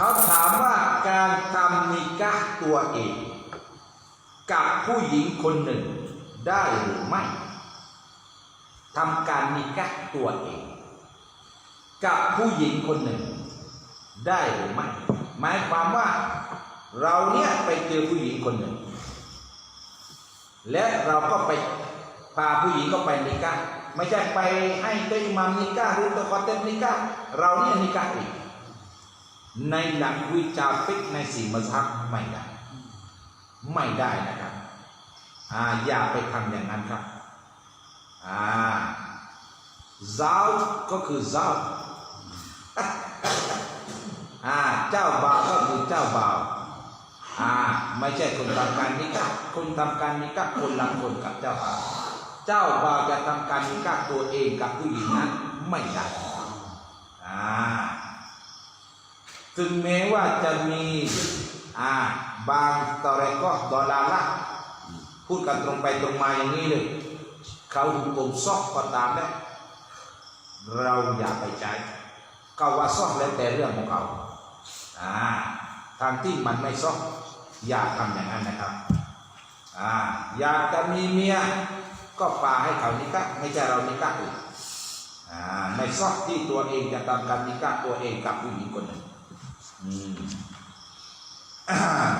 เขาถามว่าการทำนิกะตัวเอง กับผู้หญิงคนหนึ่งได้หรือไม่ทำการนิกะตัวเอง กับผู้หญิงคนหนึ่ง ได้หรือไม่หมายความว่าเราเนี่ยไปเจอผู้หญิงคนหนึ่ง และเราก็ไปพาผู้หญิงก็ไปนิกะไม่ใช่ไปให้เตอิมามนิกะห์หรือตะกอเต็มนิกะเราเนี่ยนิกะอีก ในหลักวิจาฟิกในสี่มัสฮับไม่ได้ ไม่ได้นะครับอ่าอย่าไปทำอย่างนั้นครับอ่าซาวก็คือซาวอ่าเจ้าบ่าวก็คือเจ้าบ่าวอ่าไม่ใช่คนทำการนิกะคนทำการนิกะคนละคนกับเจ้าบ่าวเจ้าบ่าวจะทำการนิกะตัวเองกับผู้หญิงนั้นไม่ได้ อ่า ถึงแม้ว่าจะมีอ่าบางตอเรก็ดอลาละพูดกันตรงไปตรงมาอย่างนี้เลยเขาหุกมซอกก็ตามแล้วเราอย่าไปใช้เขาว่าซอกแล้วแต่เรื่องของเขาอ่าทางที่มันไม่ซอกอย่าทำอย่างนั้นนะครับอ่าอยากจะมีเมียก็ปาให้เขานิกะไม่ใช่เรานิกะอีกอ่าไม่ซอกที่ตัวเองจะทำการนิกะตัวเองกับผู้หญิงคนหนึ่ง อืมอ่า